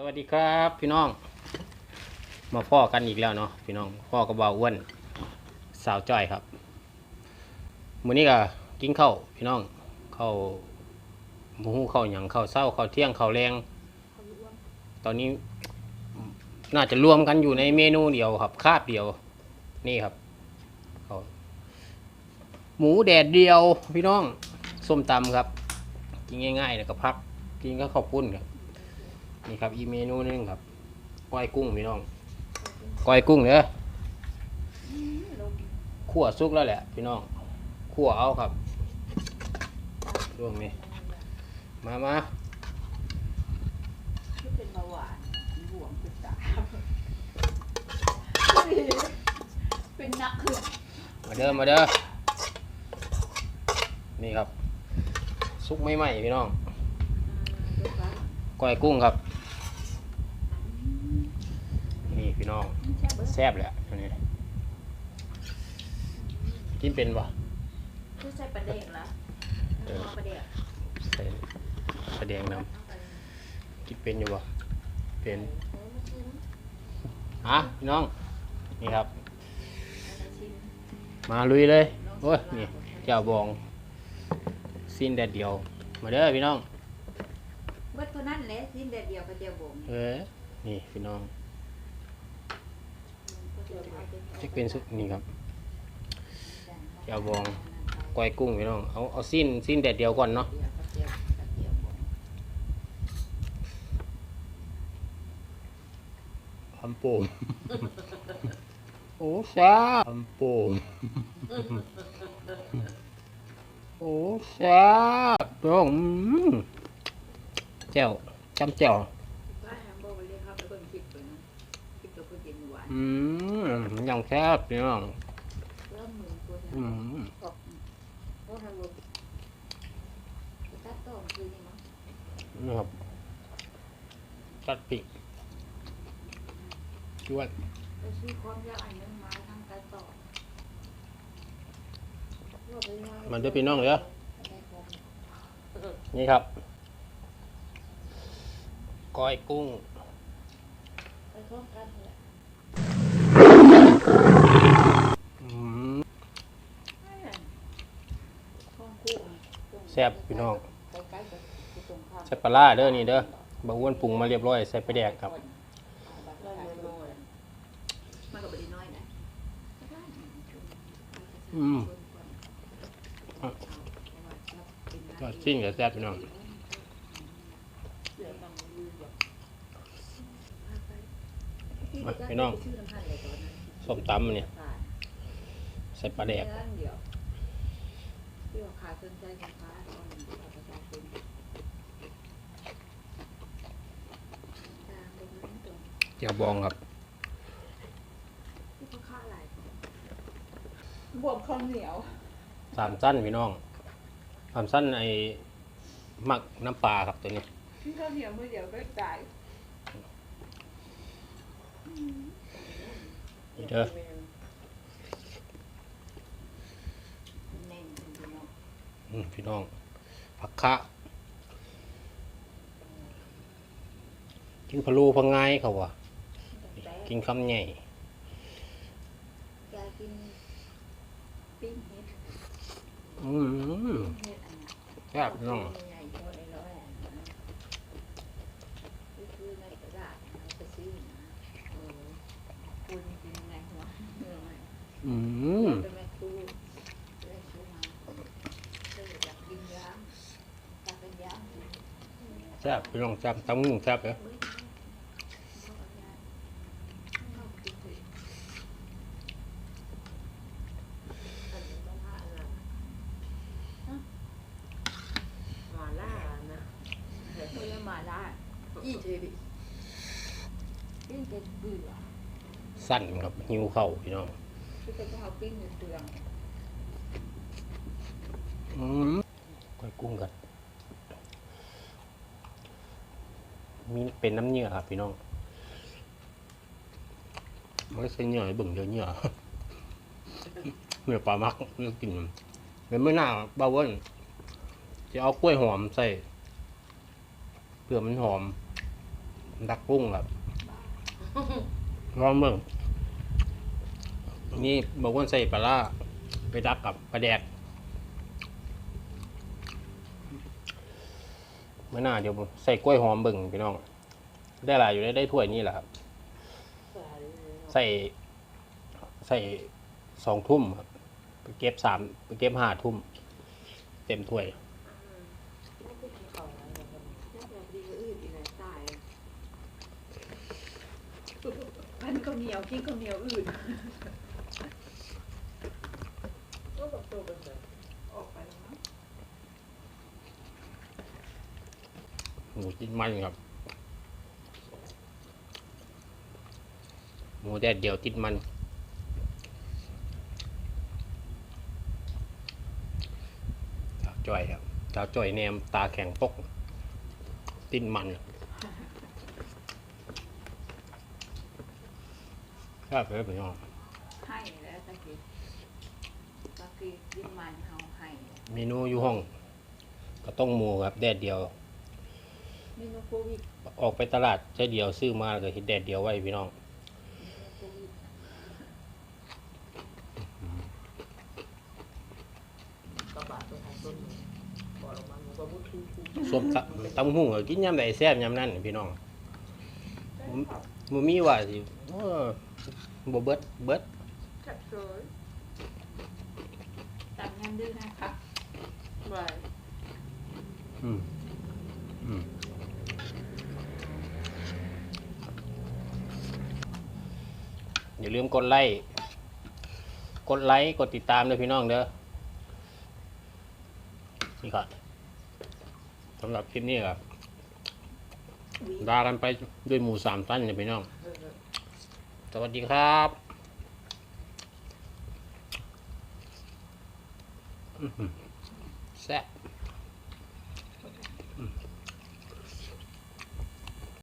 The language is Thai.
สวัสดีครับพี่น้อง มาพ่อกันอีกแล้วเนาะพี่น้องพ่อกับบ่าวอ้วนสาวจ้อยครับมื้อนี้ก็กินข้าวพี่น้องข้าวหมูข้าวหยังข้าวเช้าข้าวเที่ยงข้าวแรงตอนนี้ น่าจะรวมกันอยู่ในเมนูเดียวครับ คาบเดียว นี่ครับข้าวหมูแดดเดียวพี่น้องส้มตำครับ กินง่ายๆแล้วก็พักกินก็ข้าวปุ้นครับ นี่ครับอีเมนูนึงครับก้อยกุ้งพี่น้องก้อยกุ้งเด้อขั่วสุกแล้วแหละพี่น้องขั่วเอาครับช่วงนี้มามาเป็นเบาหวานหวงเป็นตาเป็นนักขึ้นมาเด้อมาเด้อนี่ครับซุกไม่ไหมพี่น้องก้อยกุ้งครับ นี่พี่น้องแซ่บเลยอะอันนี้กินเป็นปะคือใส่ประเด็กละประเด็กใส่กระเดียงน้ำกินเป็นอยู่ปะเป็นอะพี่น้อง นี่ครับ มาลุยเลย โอ้ย นี่แก้วบองสิ้นแดดเดียว มาเด้อพี่น้องเบิดเท่านั้นแหละสิ้นเดียวก็เจียวบ่งเออนี่พี่น้อง จะเป็นสุดนี่ครับแก้วบองก้อยกุ้งพี่น้องเอาเอาสิ้นสิ้นแดดเดียวก่อนเนาะทำโป่งโอ้แซ่บทำโป่งโอ้แซ่บตรงอืมแจ่วจำแจ่วก็แฮ มเบอร์เรียกครับเบิ่งคลิปตัวนั้นคลิปตัวเพิ่นกินหวานอืมยังแซ่บพี่น้องเริ่มมือตัวอืมโอ้ทำบ่ตัดต่อคือนี่มั้งนี่ครับตัดปิกชวดไปซื้อความยาวอันนึงมาทำตัดต่อมันด้วยพี่น้องเลยอะนี่ครับก้อยกุ้ง ไปพร้อมกัน แซ่บพี่น้องใกล้ๆกับตรงข้ามใส่ปลาร้าเด้อนี่เด้อบะอ้วนปรุงมาเรียบร้อยใส่ไปแดกครับอืมก็ชิ้นกับแซ่บพี่น้องพี่น้องส้มตำเนี่ย ใส่ปลาแดกเดี๋ยวที่ว่าขาดสนใจของค้าตอนนี้เอาประชาชนตามไปนั้นตรงเจียวบองครับที่เขาฆ่าอะไรบวมข้าวเหนียวสามสั้นพี่น้องสามสั้นไอ้หมักน้ำปลาครับตัวนี้ที่ข้าวเหนียวมือเดียวก็ตายนี่เด้อ เน่นจริงๆเนาะ อืม พี่น้องผักคะกินพะโลูพังไงเขาวะแต่กินคำใหญ่แกกินปิ้งเห็ดอืมเห็ดอันนั้นแซ่บพี่น้องใหญ่ๆตัวน้อย ซ่บพี่น้องแซ่บตำงูแซ่บเลยหมาล่านะเฮ้ยหมาล่าอีเจบิปิ้งเป็นเบื่อสั้นครับหิวเข่าวพี่น้องที่เป็นข้าวปิ้งในเตืองอืมก้อยกุ้งกัน มีเป็นน้ำเนื้อครับ พี่น้องไม่ใช่เนื้อให้บิ่งเดียวเนื้อเนื้อปลามักเนื้อกินเป็นไม่น่าเบาเวนจะเอากล้วยหอมใส่เพื่อมันหอม ดักกุ้งครับลองเบิ่งนี่บอกว่าใส่ปลาร้าไปดักกับปลาแดก ไม่น่าเดี๋ยวใส่กล้วยหอมเบิ่งพี่น้อง ได้หลายอยู่ได้ได้ถ้วยนี่แหละครับ ใส่ใส่สองทุ่มครับไปเก็บสามไปเก็บห้าทุ่ม เต็มถ้วยไม่ได้กินข้าวอะไรเลยครับน่าจะดีกว่าอื่นอีกหลายตายมันข้าวเหนียวกินข้าวเหนียวอื่น ก็แบบตัวเป็นแบบ ออกไปแล้วมั้ง หมูจิ้นมันครับ หมูแดดเดียวติดมันสาวจ้อยครับสาวจ้อยแนมตาแข็งปก ติดมันครับเพื่อนพี่น้องให้แล้วตะกี้ตะกี้ยิ่งมันเฮาให้ เมนูอยู่ห้อง ก็ต้องหมูครับแดดเดียว เมนูโควิดออกไปตลาดใช้เดียวซื้อมาแล้วก็เห็ดแดดเดียวไว้พี่น้องโควิดกระบะตัวทางต้นบอกลงมาหนูก็พูดทูทูส้มตำตำหุ่งก็กินยำใดแซ่บยำนั่นพี่น้องมันมีว่าสิเออบ่เบิดเบิดจับเฉยตามยันดื้อนะคะไปอืม อย่าลืมกดไลค์กดไลค์กดติดตามด้วยพี่น้องเด้อนี่ก่อนสำหรับคลิปนี้ครับลากันไปด้วยหมูสามตันเนี่ยพี่น้อง สวัสดีครับแซ่บ